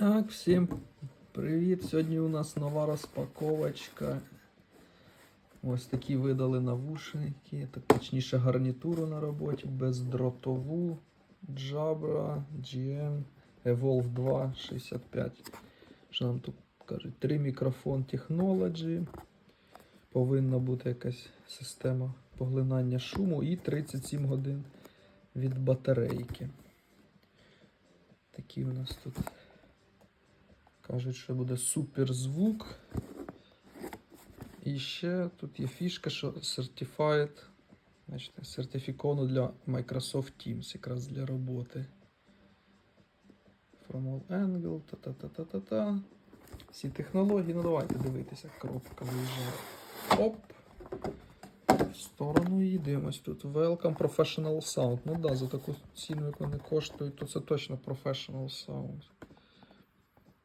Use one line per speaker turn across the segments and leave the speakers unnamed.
Так, всім привіт! Сьогодні у нас нова розпаковочка. Ось такі видали навушники, так точніше гарнітуру на роботі, бездротову Jabra GM Evolve 2 65. Що нам тут кажуть? Три мікрофон Technology. Повинна бути якась система поглинання шуму і 37 годин від батарейки. Такі у нас тут кажуть, що буде суперзвук. І ще тут є фішка, що Certified, бачите, сертифіковано для Microsoft Teams, якраз для роботи. From all angle, та-та-та-та-та-та. Всі технології, ну давайте дивитися, як коробка виїжджає. Оп! В сторону її дивимось. Тут Welcome Professional Sound. Ну да, за таку ціну, як вони коштують, то це точно Professional Sound.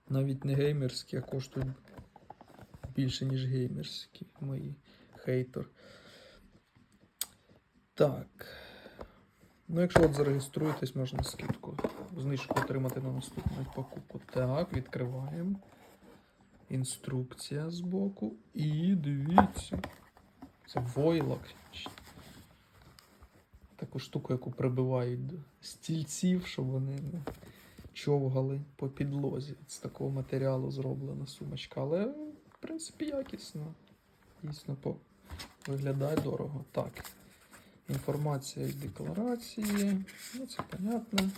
Навіть не геймерські, а коштують більше, ніж геймерські мої хейтер. Так. Ну, якщо от зареєструєтесь, можна скидку. Знижку отримати на наступну покупку. Так, відкриваємо. Інструкція збоку. І дивіться. Це войлок. Таку штуку, яку прибивають до стільців, щоб вони човгали по підлозі. З такого матеріалу зроблена сумочка. Але, в принципі, якісно. Дійсно, по... виглядає дорого. Так. Інформація і декларації. Ну, це понятно.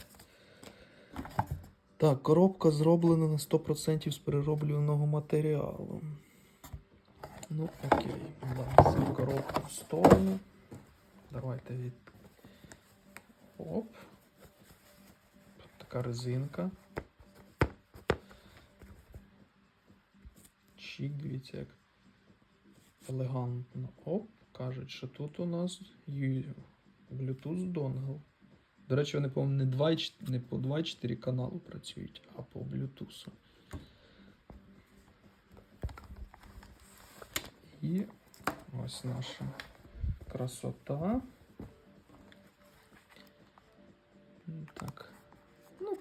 Так, коробка зроблена на 100% з перероблюваного матеріалу. Ну, окей. Цю коробку в сторону. Давайте від. Оп. Така резинка. Чік, дивіться, як елегантно. Оп. Кажуть, що тут у нас Bluetooth донгл. До речі, вони, по-моєму, не, 2, не по 2,4 каналу працюють, а по Bluetooth. І ось наша красота. Так.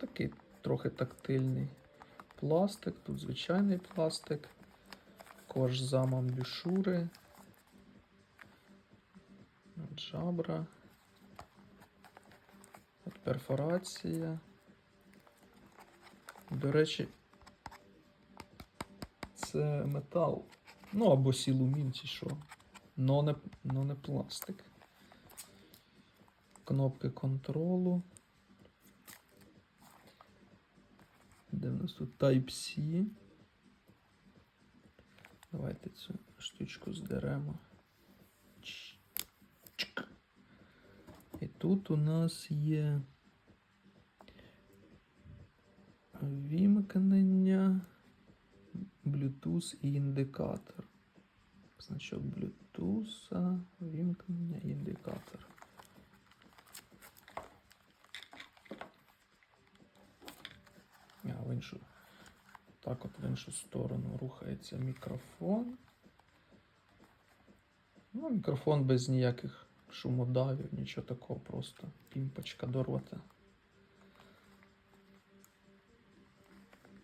Такий трохи тактильний пластик. Тут звичайний пластик. Кожзам амбішури. Джабра. От перфорація. До речі, це метал. Ну, або сілумін, чи що. Но не, но не пластик. Кнопки контролу. Де в нас тут Type-C. Давайте цю штучку здеремо. І тут у нас є вімкнення. Bluetooth і індикатор. Значок Bluetooth, вімкнення індикатор. А, в іншу. Так от в іншу сторону рухається мікрофон. Ну, мікрофон без ніяких шумодавів, нічого такого, просто пімпочка до рота.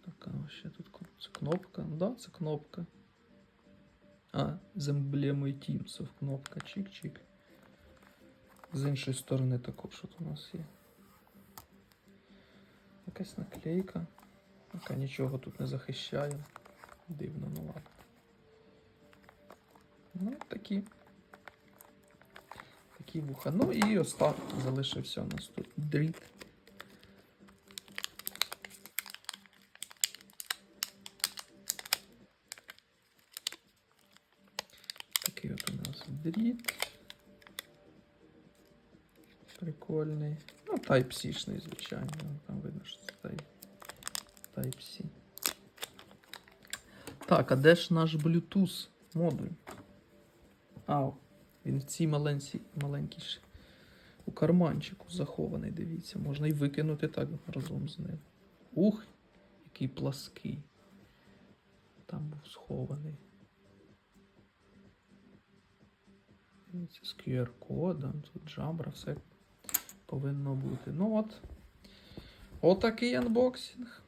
Така ще тут це кнопка. Да, це кнопка. А, з емблемою Teams кнопка. Чик-чик. З іншої сторони також що у нас є. Якась наклейка, яка нічого тут не захищає. Дивно, ну ладно. Ну, такі. Такі вуха. Ну і останній залишився у нас тут дріт. Такий от у нас дріт. Прикольний. Ну, Type-C-шний, звичайно. Там видно, що це Type- Type-C. Так, а де ж наш Bluetooth модуль? А, він в цій маленькій, маленькій у карманчику захований, дивіться. Можна і викинути так разом з ним. Ух, який плаский. Там був схований. Дивіться, з QR-кодом, тут джабра, все повинно бути. Ну от. Отакий анбоксинг.